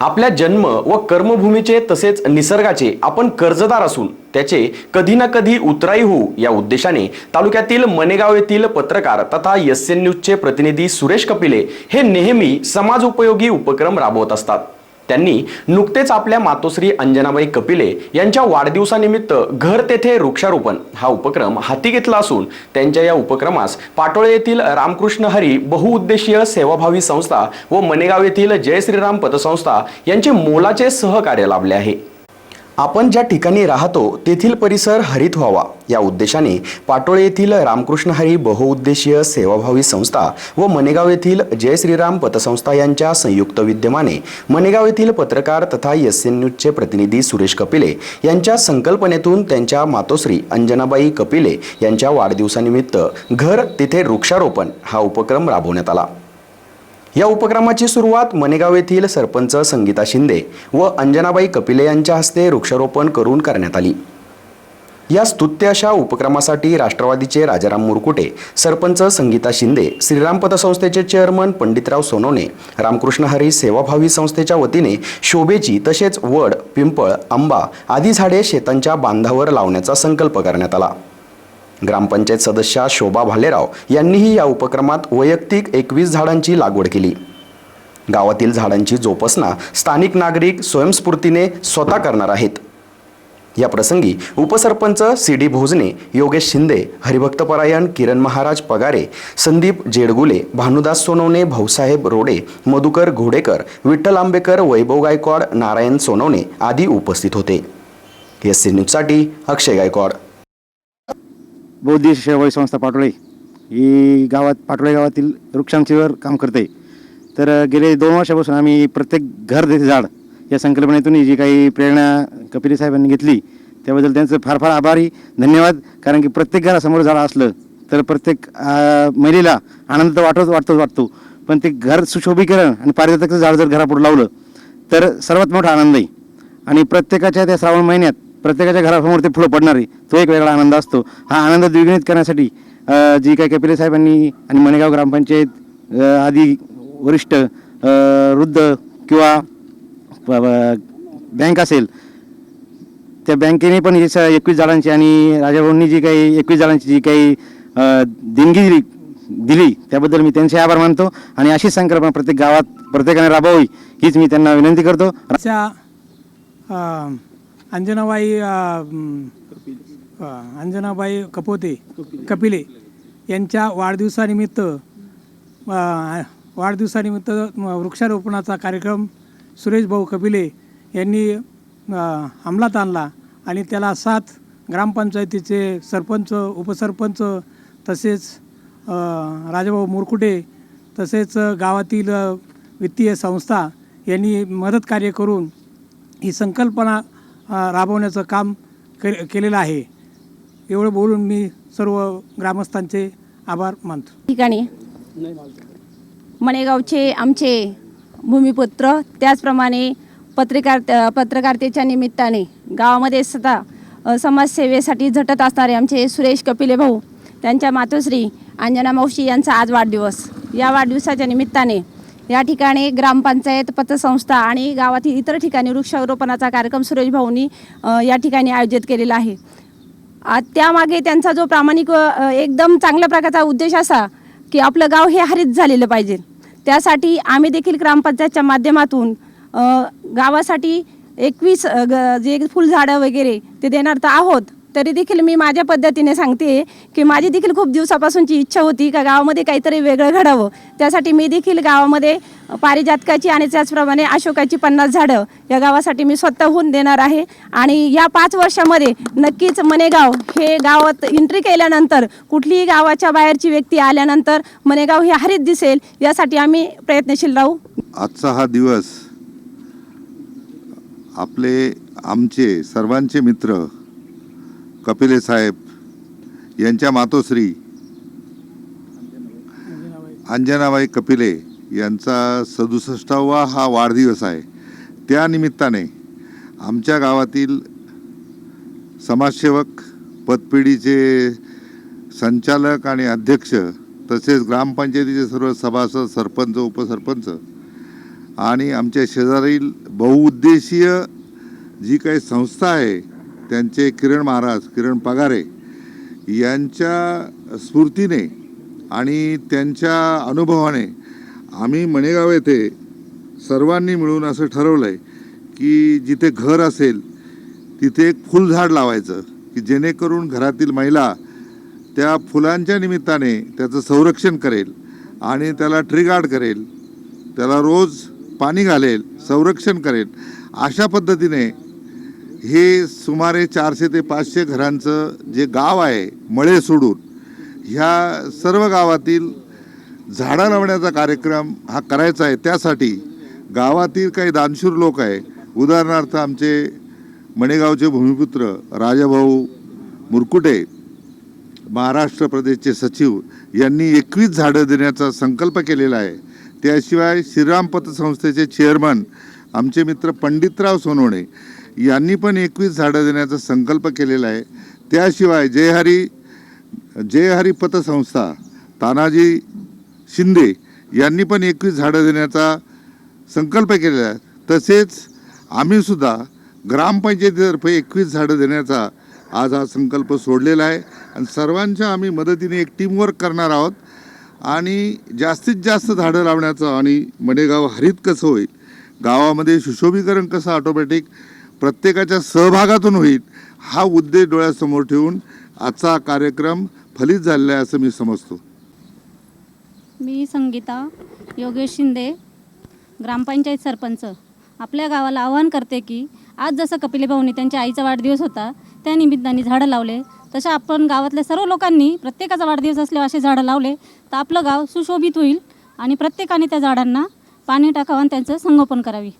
आपल्या जन्म व कर्मभूमीचे तसेच निसर्गाचे आपण कर्जदार असून त्याचे कधी ना कधी उतराई होऊ या उद्देशाने तालुक्यातील मनेगाव येथील पत्रकार तथा एस एन न्यूजचे प्रतिनिधी सुरेश कपिले हे नेहमी समाज उपयोगी उपक्रम राबवत असतात. त्यांनी नुकतेच आपल्या मातोश्री अंजनाबाई कपिले यांच्या वाढदिवसानिमित्त घर तेथे वृक्षारोपण हा उपक्रम हाती घेतला असून त्यांच्या या उपक्रमास पाटोळे येथील रामकृष्ण हरी बहुउद्देशीय सेवाभावी संस्था व मनेगाव येथील जय श्रीराम पतसंस्था यांचे मोलाचे सहकार्य लाभले आहे. आपण ज्या ठिकाणी राहतो तेथील परिसर हरित व्हावा. या उद्देशाने पाटोळे येथील रामकृष्ण हरी बहुउद्देशीय सेवाभावी संस्था व मनेगाव येथील जय श्रीराम पतसंस्था यांच्या संयुक्त विद्यमाने मनेगाव येथील पत्रकार तथा एस एन न्यूजचे प्रतिनिधी सुरेश कपिले यांच्या संकल्पनेतून त्यांच्या मातोश्री अंजनाबाई कपिले यांच्या वाढदिवसानिमित्त घर तिथे वृक्षारोपण हा उपक्रम राबवण्यात आला. या उपक्रमाची सुरुवात मनेगाव येथील सरपंच संगीता शिंदे व अंजनाबाई कपिले यांच्या हस्ते वृक्षारोपण करून करण्यात आली. या स्तुत्य अशा उपक्रमासाठी राष्ट्रवादीचे राजाराम मुरकुटे सरपंच संगीता शिंदे श्रीराम पतसंस्थेचे चेअरमन पंडितराव सोनवणे रामकृष्ण हरी सेवाभावी संस्थेच्या वतीने शोभेची तसेच वड पिंपळ आंबा आदी झाडे शेतांच्या बांधावर लावण्याचा संकल्प करण्यात आला. ग्रामपंचायत सदस्या शोभा भालेराव यांनीही या उपक्रमात वैयक्तिक एकवीस झाडांची लागवड केली. गावातील झाडांची जोपासना स्थानिक नागरिक स्वयंस्फूर्तीने स्वतः करणार आहेत. या प्रसंगी उपसरपंच सी डी भोजने योगेश शिंदे हरिभक्तपरायण किरण महाराज पगारे संदीप जेडगुले भानुदास सोनवणे भाऊसाहेब रोडे मधुकर घोडेकर विठ्ठल आंबेकर वैभव गायकवाड नारायण सोनवणे आदी उपस्थित होते. एस सी न्यूजसाठी अक्षय गायकवाड. बौद्धिक सेवाभावी संस्था पाटोळे ही गावात पाटोळे गावातील वृक्षांचीवर काम करते. तर गेले दोन वर्षापासून आम्ही प्रत्येक घर देते झाड या संकल्पनेतून जी काही प्रेरणा कपिली साहेबांनी घेतली त्याबद्दल त्यांचं फार फार आभारी धन्यवाद. कारण की प्रत्येक घरासमोर झाड असलं तर प्रत्येक महिलेला आनंद तर वाटतोच वाटतोच वाटतो. पण ते घर सुशोभीकरण आणि पारिजातकचं झाड जर घरापुढे लावलं तर सर्वात मोठा आनंद आहे आणि प्रत्येकाच्या त्या श्रावण महिन्यात प्रत्येकाच्या घरासमोर ते फुलं पडणारे. तो एक वेगळा आनंद असतो. हा आनंद द्विगुणित करण्यासाठी जी काही कपिले साहेबांनी आणि मणेगाव ग्रामपंचायत आदी वरिष्ठ वृद्ध किंवा बँक असेल त्या बँकेने पण स एकवीस झाडांची आणि राजाभाऊंनी जी काही एकवीस झाडांची जी काही देणगी दिली दिली त्याबद्दल मी त्यांचे आभार मानतो आणि अशीच संकल्पना प्रत्येक गावात प्रत्येकाने राबवावी हीच मी त्यांना विनंती करतो. अंजनाबाई अंजनाबाई कपोते कपिले यांच्या वाढदिवसानिमित्त वाढदिवसानिमित्त वृक्षारोपणाचा कार्यक्रम सुरेश भाऊ कपिले यांनी अंमलात आणला आणि त्याला सात ग्रामपंचायतीचे सरपंच उपसरपंच तसेच राजाभाऊ मुरकुटे तसेच गावातील वित्तीय संस्था यांनी मदत कार्य करून ही संकल्पना राबवण्याचं काम के केलेलं आहे. एवढं बोलून मी सर्व ग्रामस्थांचे आभार मानतो. ठिकाणी मणेगावचे आमचे भूमिपुत्र त्याचप्रमाणे पत्रकार पत्रकारितेच्या निमित्ताने गावामध्ये सदा समाजसेवेसाठी झटत असणारे आमचे सुरेश कपिले भाऊ त्यांच्या मातोश्री अंजना मावशी यांचा आज वाढदिवस. या वाढदिवसाच्या निमित्ताने या ठिकाणी ग्रामपंचायत पतसंस्था आणि गावातील इतर ठिकाणी वृक्षारोपणाचा कार्यक्रम सुरेश भाऊंनी या ठिकाणी आयोजित केलेला आहे. आ, त्यामागे त्यांचा जो प्रामाणिक एकदम चांगल्या प्रकारचा उद्देश असा की आपलं गाव हे हरित झालेलं पाहिजे. त्यासाठी आम्ही देखील ग्रामपंचायतच्या माध्यमातून गावासाठी एकवीस ग- जे फुलझाडं वगैरे ते देणार तर आहोत. तरी देखील मी माझ्या पद्धतीने सांगते की माझी देखील खूप दिवसापासूनची इच्छा होती का गावामध्ये काहीतरी वेगळं घडावं. त्यासाठी मी देखील गावामध्ये पारिजातकाची आणि त्याचप्रमाणे अशोकाची पन्नास झाडं या गावासाठी मी स्वतःहून देणार आहे. आणि या पाच वर्षामध्ये नक्कीच मनेगाव हे गावात एंट्री केल्यानंतर कुठलीही गावाच्या बाहेरची व्यक्ती आल्यानंतर मनेगाव हे हरित दिसेल यासाठी आम्ही प्रयत्नशील राहू. आजचा हा दिवस आपले आमचे सर्वांचे मित्र कपिले साहेब यांच्या मातोश्री अंजनाबाई कपिले यांचा सदुसष्टावा हा वाढदिवस आहे. त्या निमित्ताने आमच्या गावातील समाजसेवक पतपिढीचे संचालक आणि अध्यक्ष तसेच ग्रामपंचायतीचे सर्व सभासद सरपंच उपसरपंच आणि आमच्या शेजारील बहुउद्देशीय जी काही संस्था आहे त्यांचे किरण महाराज किरण पगारे यांच्या स्फूर्तीने आणि त्यांच्या अनुभवाने आम्ही मणेगाव येथे सर्वांनी मिळून असं ठरवलं आहे की जिथे घर असेल तिथे एक फुलझाड लावायचं की जेणेकरून घरातील महिला त्या फुलांच्या निमित्ताने त्याचं संरक्षण करेल आणि त्याला ट्रिगार्ड करेल त्याला रोज पाणी घालेल संरक्षण करेल अशा पद्धतीने हे सुमारे चारशे ते पाचशे घरांचं जे गाव आहे मळे सोडून ह्या सर्व गावातील झाडं लावण्याचा कार्यक्रम हा करायचा आहे. त्यासाठी गावातील काही दानशूर लोक आहे. उदाहरणार्थ आमचे मणेगावचे भूमिपुत्र राजाभाऊ मुरकुटे महाराष्ट्र प्रदेशचे सचिव यांनी एकवीस झाडं देण्याचा संकल्प केलेला आहे. त्याशिवाय श्रीराम पतसंस्थेचे चेअरमन आमचे मित्र पंडितराव सोनवणे यांनी पण एकवीस झाडं देण्याचा संकल्प केलेला आहे. त्याशिवाय जयहरी जयहरी पतसंस्था तानाजी शिंदे यांनी पण एकवीस झाडं देण्याचा संकल्प केलेला आहे. तसेच आम्हीसुद्धा ग्रामपंचायतीतर्फे एकवीस झाडं देण्याचा आज हा संकल्प सोडलेला आहे. आणि सर्वांच्या आम्ही मदतीने एक टीमवर्क करणार आहोत. आणि जास्तीत जास्त झाडं लावण्याचं आणि मडेगाव हरित कसं होईल गावामध्ये सुशोभीकरण कसं ऑटोमॅटिक प्रत्येकाच्या सहभागातून होईल हा उद्देश डोळ्यासमोर ठेवून आजचा कार्यक्रम फलित झालेला आहे असं मी समजतो. मी संगीता योगेश शिंदे ग्रामपंचायत सरपंच. आपल्या गावाला आवाहन करते की आज जसं कपिले भाऊनी त्यांच्या आईचा वाढदिवस होता त्या निमित्ताने झाडं लावले. तसं आपण गावातल्या सर्व लोकांनी प्रत्येकाचा वाढदिवस असल्यावर असे झाडं लावले तर आपलं गाव सुशोभित होईल आणि प्रत्येकाने त्या झाडांना पाणी टाकावं आणि त्यांचं संगोपन करावी.